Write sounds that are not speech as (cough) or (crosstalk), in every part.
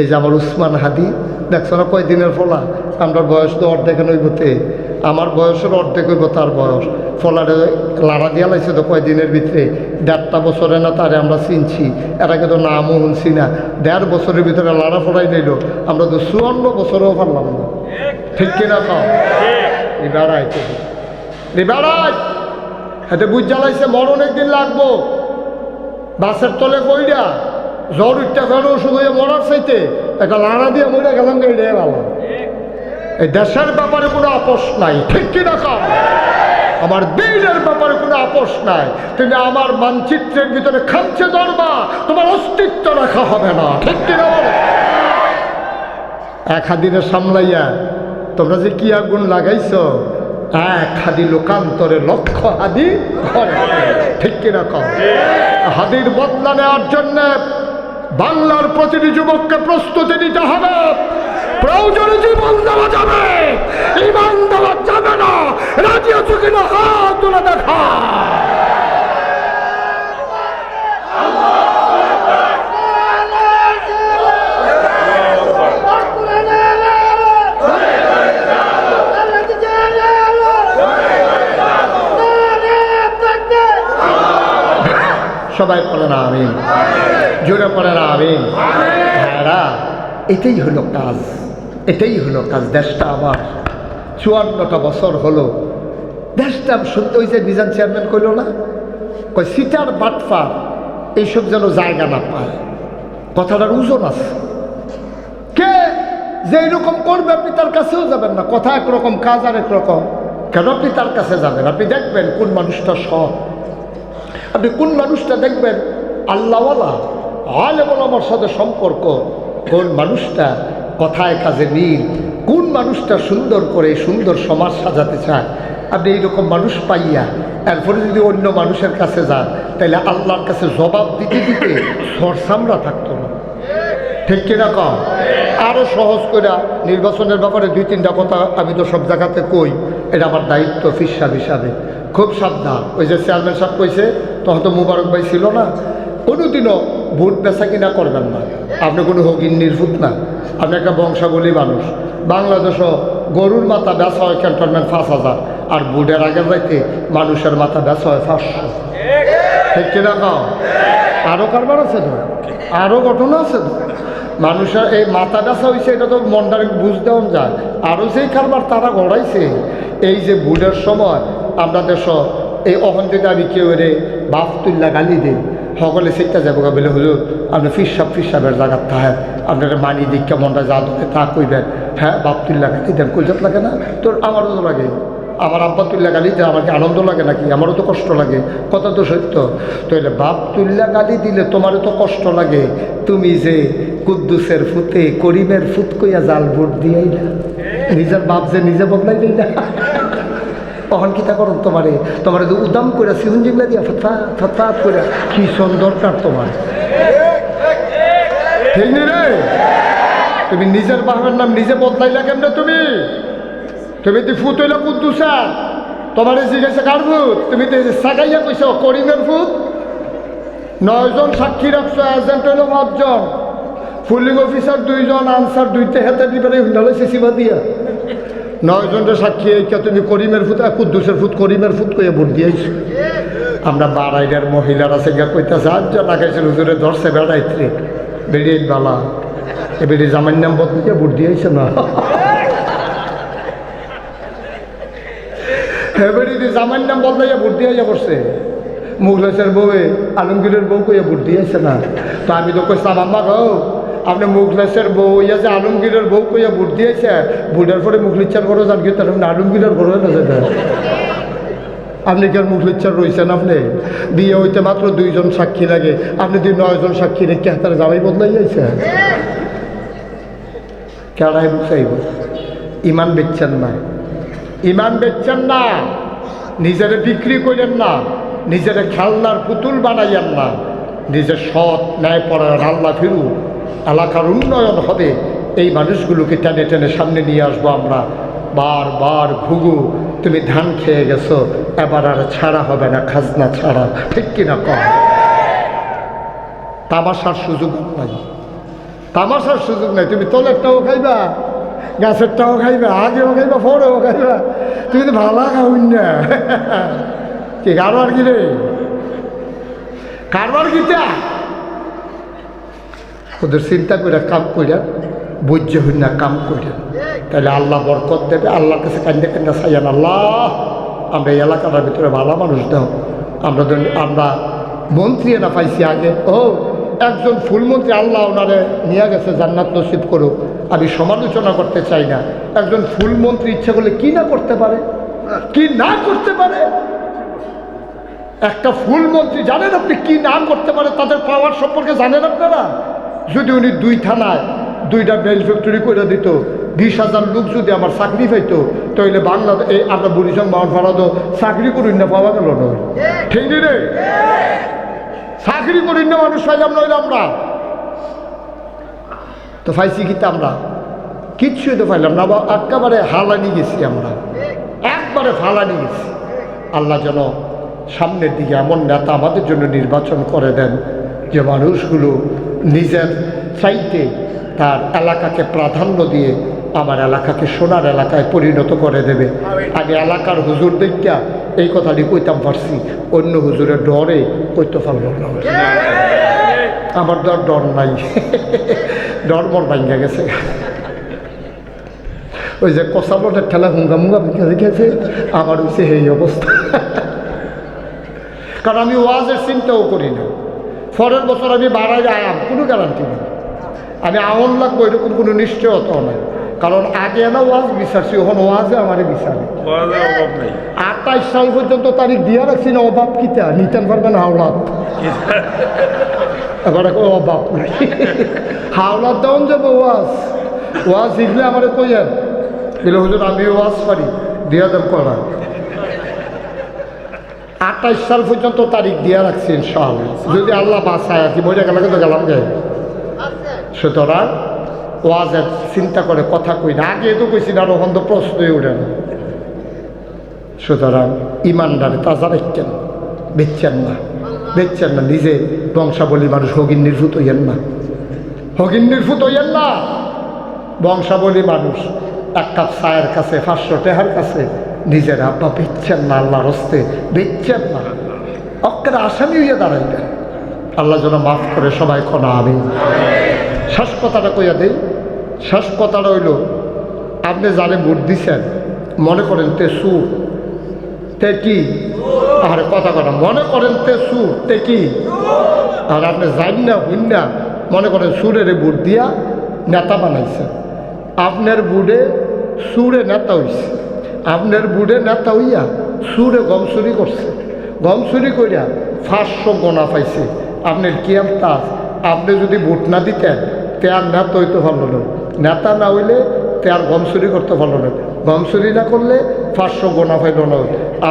এই যে আমার উসমান হাদি, দেখছ না কয়দিনের ফলা? আমরা বয়স তো অর্ধেক নইবতে আমার বয়সের অর্ধেক হইব তার বয়স। ফলারে লাড়া দিয়া লাইছে তো কয়দিনের ভিতরে? দেড়টা বছরে না তারে আমরা চিনছি। এরা কিন্তু নামও শুনছি না। দেড় বছরের ভিতরে লাড়া ফড়াই নিল। আমরা তো চুয়ান্ন বছরেও পারলাম না। ঠিক কিনা খাও এতে বুঝ জ্বালাইছে মরণ একদিন লাগবো। বাসের তলে কইরা। জ্বর উঠতে ফেরো ওষুধ হয়ে মরার চাইতে একটা লাড়া দিয়ে মরে গেলাম রে ভালো এই দেশের ব্যাপারে কোনো আপোষ নাই, ঠিক কি রাখা আমার দিনের ব্যাপারে কোনো আপোষ নাই। তুমি আমার মানচিত্রের ভিতরে খামছে ধরবা তোমার অস্তিত্ব রাখা হবে না, ঠিক কি এক হাদিনে সামলাইয়া, তোমরা যে কি আগুন লাগাইছ, এক হাদি লোকান্তরে লক্ষ হাদি ঘরে। ঠিক কিনা কম হাদির বদলা নেওয়ার জন্য বাংলার প্রতিটি যুবককে প্রস্তুতি নিতে হবে। প্রয়োজনে জীবন দেওয়া যাবে। ইমান দেওয়া যাবে না। রাজি আছো কিনা? হাত তুলে দেখা। সবাই পড়ে না আমিন। জোরে পড়ে না আমিন। হ্যাঁ এটাই হলো কাজ। এটাই হলো কাজ। দেশটা আমার চুয়ান্নটা বছর হলো। দেশটা সত্যি হয়েছে নিজাম চেয়ারম্যান কইল না? কই সিটার বাটফার এইসব যেন জায়গা না পায়। কথাটার ওজন আছে। কে যে এরকম করবে আপনি তার কাছেও যাবেন না। কথা একরকম কাজ আর একরকম কেন আপনি তার কাছে যাবেন? আপনি দেখবেন কোন মানুষটা সৎ। আপনি কোন মানুষটা দেখবেন আল্লাহওয়ালা। আলেমন আমার সাথে সম্পর্ক, কোন মানুষটা কথায় কাজে মিল, কোন মানুষটা সুন্দর করে সুন্দর সমাজ সাজাতে চায়, আপনি এইরকম মানুষ পাইয়া, এরপরে যদি অন্য মানুষের কাছে যান, তাহলে আল্লাহর কাছে জবাব দিতে দিতে সরসামরা থাকতো না। ঠিক কিনা কম আরও সহজ করে নির্বাচনের ব্যাপারে দুই তিনটা কথা আমি তো সব জায়গাতে কই, এটা আমার দায়িত্ব ফিসাব হিসাবে। খুব সাবধান। ওই যে চেয়ারম্যান সাহেব কইছে, তখন তো মুবারক ভাই ছিল না। কোনোদিনও ভোট বেচা কিনা করবেন না। আপনি কোনো হকিন নির্ভুত না। আপনি একটা বংশাবলী মানুষ। বাংলাদেশও গরুর মাথা বেচা হয় ক্যান্টনমেন্ট পাঁচ হাজার। আর ভোটের আগে যাইতে মানুষের মাথা বেচা হয় পাঁচশো। ঠিক কিনা কাও? আরও কারবার আছে তো? আরও ঘটনা আছে তো? মানুষের এই মাথা ব্যথা হয়েছে এটা তো মনটার বুঝ দেওয়া যায়। আরও যেই কারবার তারা গড়াইছে, এই যে ভুলের সময় আমরা দেশ এই অহন যদি আমি কেউ রে বাপ তুল্লা গালি দিই। সকলে সেটা যাব বলে, হুজুর, আপনি ফিসাব ফিসাবের জায়গার তাহে। আপনার মানি দীক্ষা মনটা যা ধরে তা কইবেন। হ্যাঁ বাপ তুল্লা গালি দেন কইজাত লাগে না? তোর আমারও তো লাগে। আমার আব্বা তুল্লা গালি দিলে আমার কি আনন্দ লাগে নাকি? আমারও তো কষ্ট লাগে। কথা তো সত্য। তাহলে বাপ তুল্লা গালি দিলে তোমারও তো কষ্ট লাগে। তুমি যে কুদ্দুসের ফুতে, করিমের ফুত কইয়া জাল ভোট দিয়াই না নিজের বাপ যে নিজে বদলাই দেই না তখন কিতা করুন তোমারে? তোমার যে উদাম করে সিহুন জিংলা দিয়া ফতা ফতা করে কি দরকার তোমার? তুমি নিজের বাপের নাম নিজে বদলাইলা কেমনে তুমি? তুমি তো ফুট হইলে কুদ্দুসার তোমার জিজ্ঞাসা কার ফুট তুমি তো সাগাইয়া কইছ, করিমের ফুট নয়জন সাক্ষী রাখছো এজেন্ট হইল পাঁচজন। ফুলিং অফিসার দুইজন আনসার দুইটা হাতে দিবে হুন্ডালে সিসিবা দিয়া। নয়জনের সাক্ষী এইকা তুমি করিমের আর কুদ্দুসের ফুট করিমের ফুট কইয়া ভোট দিয়েছ। আমরা বাড়াইডার মহিলারা সেগা কইতেছে, আজ লাগাইছিল হুজুরে, ধরছে বেড়াইত্রে বেরিয়ে বালা, এ বেরিয়ে জামাই নাম বদলিয়ে ভোট দিয়েছে না? হেবেরি জামাই নাম বদলাইয়া ভোট দিয়া করছে মুগলেশের বউয়ে, আলমগীরের বউ কইয়া ভোট দিয়েছে না। তো আমি তো কইছিলাম, আম্মা গো আপনি মুগলেশের বউ ইয়া যে আলমগীরের বউ কইয়া ভোট দিয়েছে ভোটের পরে মুগলিচ্ছার ঘরও যান কিন্তু আপনি আলমগীরের ঘরও না যেতে আপনি কি আর মুগলিচ্ছার রয়েছেন আপনি? বিয়ে হইতে মাত্র দুইজন সাক্ষী লাগে। আপনি দুই নয়জন সাক্ষী রেখে হাতার জামাই বদলাই যাইছে কেড়াই বুঝাইব ইমান বেচছেন না। ইমান বেচছেন না। নিজেরে বিক্রি করেন না। নিজের খেলনার পুতুল বানাইয়েন না। নিজের সৎ ন্যায় পড়ার আল্লাহ ফিরু এলাকার উন্নয়ন হবে, এই মানুষগুলোকে টেনে টেনে সামনে নিয়ে আসব আমরা। বারবার ঘুঘু, তুমি ধান খেয়ে গেছো, এবার আর ছাড়া হবে না, খাজনা ছাড়া। ঠিক কিনা কম তামাশার সুযোগ নাই। তামাশার সুযোগ নাই, তুমি তলেরটাও খাইবা, গাছেরটাও খাইবা, আগেও খাইবা, পরেও খাইবা, তুমি তো ভালো খাওয়াই না কি কারবার কি রে? কারবার কিটা ওদের চিন্তা করে কাম করিয়া বৈজ্য হই না, কাম করিয়া তাহলে আল্লাহ বরকত দেবে, আল্লাহর কাছে কান্দে কান্দে সাইয়ান আল্লাহ, আমরা এই এলাকাটার ভিতরে ভালো মানুষ দাও। আমরা আমরা মন্ত্রী না পাইছি আগে। ও, একজন ফুলমন্ত্রী আল্লাহ ওনারে নিয়ে গেছে, জান্নাত নসিব করুক। আমি সমালোচনা করতে চাই না। একজন ফুলমন্ত্রী ইচ্ছা করলে কি না করতে পারে? কি না করতে পারে? একটা ফুল মন্ত্রী জানেন আপনি কি না করতে পারে? তাদের পাওয়ার সম্পর্কে জানেন আপনারা? যদি উনি দুই থানায় দুইটা বেল ফ্যাক্টরি করে দিত, বিশ হাজার লোক যদি আমার চাকরি পাইতো, তাহলে বাংলাদেশ এই আমরা বরিশাল মাওয়ার ফাড়াতো চাকরি করুন না পাওয়া গেল নয় ঠিক রে? চাকরি করিন না মানুষ পাইলাম নইলে আমরা। তো পাইছি কিন্তু আমরা? কিচ্ছুই তো পাইলাম না একেবারে হালানি গেছি আমরা। একবারে ফালানি গেছি। আল্লাহ যেন সামনের দিকে এমন নেতা আমাদের জন্য নির্বাচন করে দেন, যে মানুষগুলো নিজের চাইতে তার এলাকাকে প্রাধান্য দিয়ে আমার এলাকাকে সোনার এলাকায় পরিণত করে দেবে। আগে এলাকার হুজুর দেখা এই কথাটি কইতাম পারছি অন্য হুজুরের ডরে কইতে পারল না। আমার ডর ডর নাই। ডর মর ভাঙ্গা গেছে। ওই যে কষাবটের ঠেলা হুঙ্গা মুঙ্গা ভিক্ষা গেছে, আমার হচ্ছে এই অবস্থা। কারণ আমি ওয়াজের চিন্তাও করি না। পরের বছর আমি বাড়াই আয়াম কোনো গ্যারান্টি নেই। আমি আওয়ান লাগবো এরকম কোনো নিশ্চয়তাও নাই। কারণ আগে না ওয়াজ বিচারছি ওখানে ওয়াজে আমার বিচারে নেই। আঠাইশ সাল পর্যন্ত তারিখ দিয়া রাখছি না অভাব কিতা? নিতেন পারবেন হাওলাত। (laughs) এবার অভাব নাই? হাওলাত দেওয়ান যাব ওয়াজ। ওয়াজ শিখলে আমার কইয়েন বলে হুজুর আমি ওয়াজ পারি দিয়া দেব করা আঠাইশ সাল পর্যন্ত তারিখ দিয়া রাখছি, ইনশাআল্লাহ। যদি আল্লাহ বাসায় আর কি বইটা গেলে তো গেলাম যাই সুতরাং ওয়াজের চিন্তা করে কথা কই না, আগে তো কইছি না ওখান তো প্রশ্নই উঠে না। সুতরাং ইমানদারে তাজা রাখছেন বেচছেন না। বেচছেন না, নিজে বংশাবলী মানুষ হগিন নির্ভূত হইয়েন না। হগিন নির্ভূত হইয়েন না। বংশাবলী মানুষ, এক কাপ চায়ের কাছে, পাঁচশো টেহার কাছে নিজের আব্বা বেচছেন না, আল্লাহর হস্তে বেচছেন না। অক্কের আসামি হইয়া দাঁড়াইবেন। আল্লাহ যেন মাফ করে সবাই কনা আমি শেষ কথাটা কইয়া দেই, শেষ কথাটা হইল, আপনি জানে ভোট দিছেন, মনে করেন তে সুর, তে কি? আর কথা কথা মনে করেন তে সুর, তে কি? আর আপনি জান না, হইন না, মনে করেন সুরের ভোট দিয়া নেতা বানাইছেন। আপনার বুড়ে সুরে নেতা হইছে। আপনার বুড়ে নেতা হইয়া সুরে গম চুরি করছে। গম চুরি করিয়া পাঁচশো গোনা পাইছে। আপনার কি তাস আপনি যদি ভোট না দিতেন তে আর নেতা হইতে ভালো না নেতা না হইলে তে আর গম চুরি করতে ভালো না গম চুরি না করলে পাঁচশো গোনা পাইল না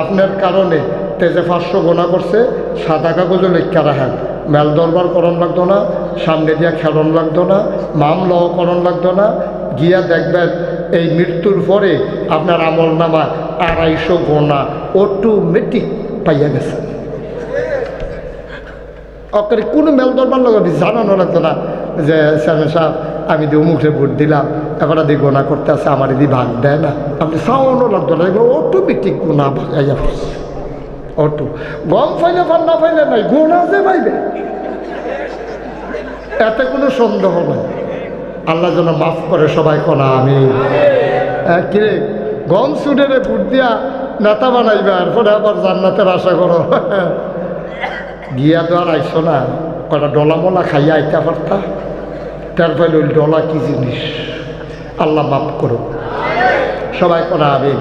আপনার কারণে তে যে পাঁচশো গোনা করছে, সাদা কাগজে লেখা রাখেন। মেল দরবার করণ লাগতো না, সামনে দিয়া খেলন লাগতো না, মামলাও করণ লাগতো না, গিয়া দেখবেন এই মৃত্যুর পরে আপনার আমল নামা আড়াইশো গোনা অটোমেটিক পাইয়া গেছে। অকারে কোনো মেল দরবার লাগাবি জানানো লাগতো না যে চেয়ারম্যান সাহেব, আমি দিয়ে মুখে ভোট দিলাম এবার দিয়ে গোনা করতে আছে, আমার এদি ভাগ দেয় না। আপনি সাউন্ডও লাগতো না, এগুলো অটোমেটিক গোনা ভাগাইয়া পড়ছে অটো। গম ফাইলে ফান না ফাইলে নাই, গোনা যে পাইবে এতে কোনো সন্দেহ নাই। আল্লাহ যেন মাফ করে সবাই কনা আমি কিরে, গম সুডেরে ভোট দিয়া নেতা বানাইবে, আর পরে আবার জান্নাতের আশা করো। গিয়া তো আর আইসো না। কটা ডলা মলা খাইয়া আইতে পারতা? তারপরে ওই ডলা কি জিনিস? আল্লাহ মাফ করো সবাই করা আমি